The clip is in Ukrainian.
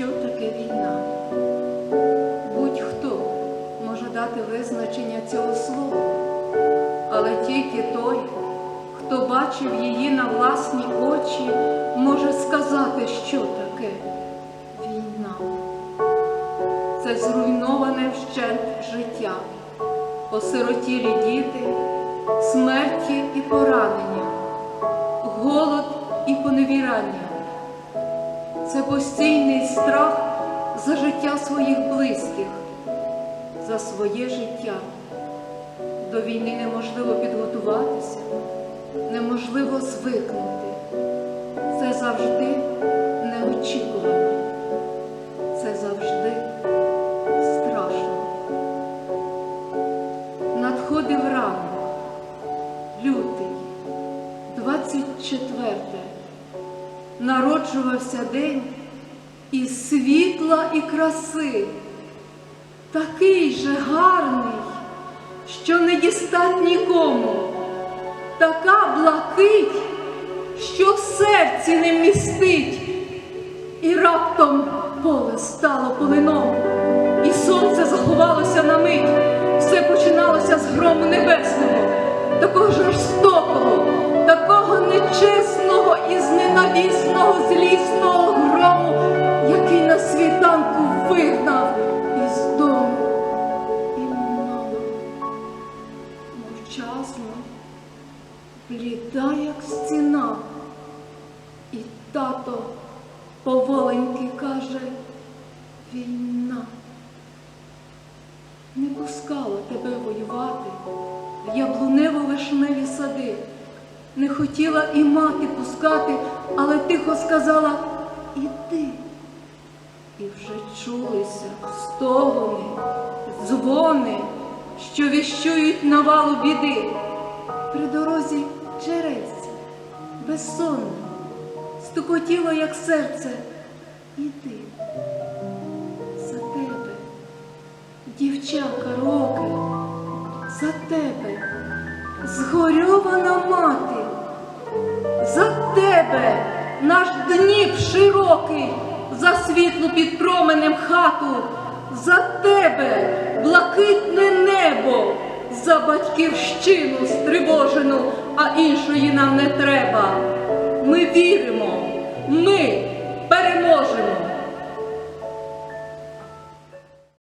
війна. Будь-хто може дати визначення цього слова, але тільки той, хто бачив її на власні очі, може сказати, що таке війна. Це зруйноване вщент життя, осиротілі діти, смерті і поранення, голод і поневірання. Це постійний страх за життя своїх близьких, за своє життя. До війни неможливо підготуватися, неможливо звикнути. Це завжди неочікувано. Це завжди страшно. Надходив ранок, лютий, 24 народжувався день із світла і краси, такий же гарний, що не дістать нікому, така блакить, що в серці не містить, і раптом поле стало полином, і сонце заховалося на мить, все починалося з грому небесного, такого жорстокого, такого нечесного і зненавісного злісного грому, який на світанку вигнав із дому. І мама мовчазно, бліда, як стіна, і тато поволеньки каже війна. Не пускала тебе воювати в яблунево-вишневі сади. Не хотіла і мати пускати, але тихо сказала іди. І вже чулися стогони, дзвони, що віщують навалу біди. При дорозі черець, безсонне, стукотіло, як серце. Іди за тебе, дівчака роки, за тебе, згорьована мати, за тебе наш Дніп широкий, за світлу під променем хату, за тебе блакитне небо, за батьківщину стривожену, а іншої нам не треба. Ми віримо,